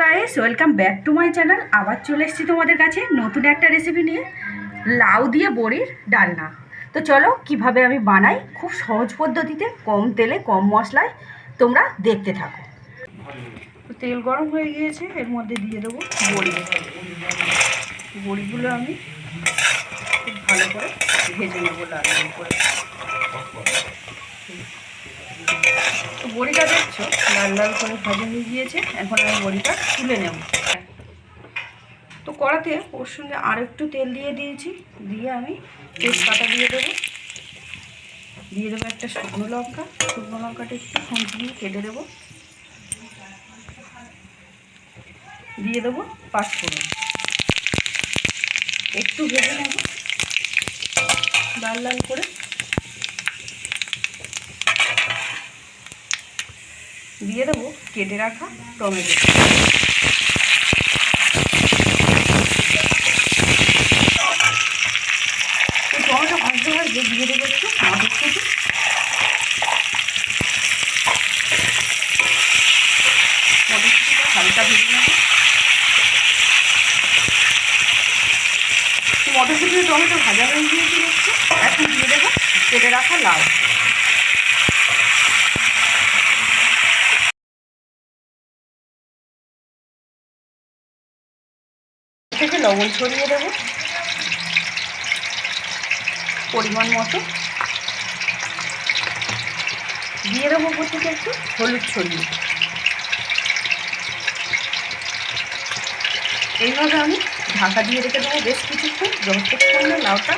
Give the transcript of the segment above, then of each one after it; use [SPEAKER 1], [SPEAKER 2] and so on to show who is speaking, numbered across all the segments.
[SPEAKER 1] Guys welcome back to my channel আবার চলে এসেছি তোমাদের কাছে নতুন একটা রেসিপি নিয়ে, লাউ দিয়ে বড়ির ডালনা। তো চলো কীভাবে আমি বানাই, খুব সহজ পদ্ধতিতে, কম তেলে, কম মশলায় তোমরা দেখতে থাকো। তেল গরম হয়ে গিয়েছে, এর মধ্যে দিয়ে দেবো বড়ি। বড়িগুলো আমি খুব ভালো করে ভেজে নেব লাল করে। বড়িটা দেখছ? লাল লাল করে ভাজা হয়ে গিয়েছে। এখন আমি বড়িটা তুলে নেব। তো কড়াতে ওর সঙ্গে আর একটু তেল দিয়ে দিয়েছি। দিয়ে আমি তেজপাতা দিয়ে দেবো। দিয়ে দেবো একটা শুকনো লঙ্কা। শুকনো লঙ্কাটা একটু খুঁজি দিয়ে কেটে দেবো। দিয়ে দেবো পাঁচফোড়ন। একটু ভেজে নেব। লাল লাল করে দিয়ে দেবো, কেটে রাখা টমেটো। টমেটো ভাজতে ভাজতে দিয়ে দেবো একটু মটরশুঁটি মটরশুঁটিটা হালকা ভেজে নেব। মটরশুঁটি টমেটো ভাজা হয়ে গিয়েছে এখন দিয়ে দেবো, কেটে রাখা লাউ। থেকে লবণ ছড়িয়ে দেবো। পরিমাণ মতো। দিয়ে দেবো উপর থেকে একটু, হলুদ ছড়িয়ে। এইভাবে আমি ঢাকা দিয়ে রেখে দেবো বেশ কিছুক্ষণ, যতক্ষণ না লাউটা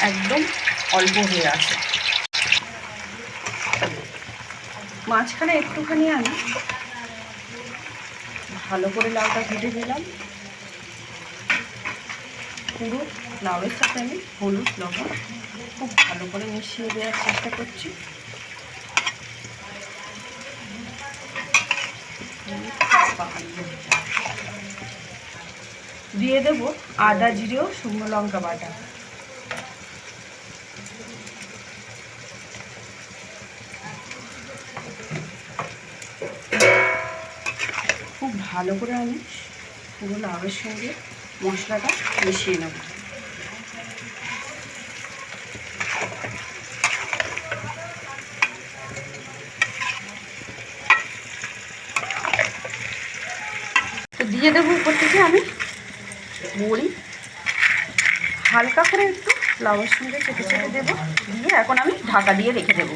[SPEAKER 1] একদম অল্প হয়ে আসে। মাঝখানে একটুখানি আমি ভালো করে লাউটা ভেজে দিলাম পুরো লাউয়ের সাথে আমি হলুদ, লবণ খুব ভালো করে মিশিয়ে দেওয়ার চেষ্টা করছি। দিয়ে দেবো আদা জিরেও শুকনো লঙ্কা বাটা। খুব ভালো করে আমি পুরো লাউয়ের সঙ্গে মশলাটা মিশিয়ে নেব। তো দিয়ে দেবো উপর থেকে আমি বড়ি হালকা করে একটু লাউয়ের সঙ্গে চেপে চেপে দেবো। দিয়ে এখন আমি ঢাকা দিয়ে রেখে দেবো।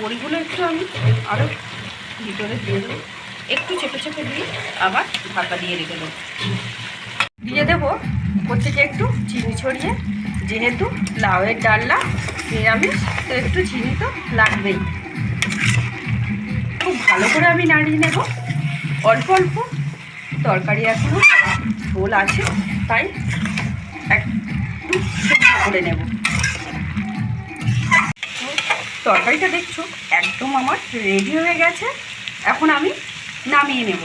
[SPEAKER 1] বড়িগুলো একটু আমি আরও ভিতরে দিয়ে দেবো। একটু চেপে চেপে দিয়ে আবার ঢাকা দিয়ে রেখে দেবো। দিয়ে দেবো উপর থেকে একটু চিনি ছড়িয়ে, যেহেতু লাউয়ের ডালনা, নিরামিষ, তো একটু চিনি তো লাগবেই। খুব ভালো করে আমি নাড়িয়ে নেব। অল্প অল্প তরকারি এখনও ঝোল আছে, তাই একটু করে নেব। তরকারিটা দেখছ? একদম আমার রেডি হয়ে গেছে। এখন আমি নামিয়ে নেব।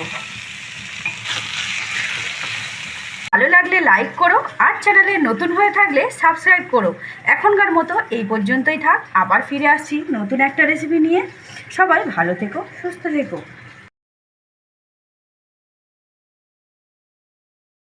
[SPEAKER 1] ভালো লাগলে লাইক করো আর চ্যানেলে নতুন হয়ে থাকলে সাবস্ক্রাইব করো। এখনকার মতো এই পর্যন্তই থাক। আবার ফিরে আসছি নতুন একটা রেসিপি নিয়ে। সবাই ভালো থেকো, সুস্থ থেকো।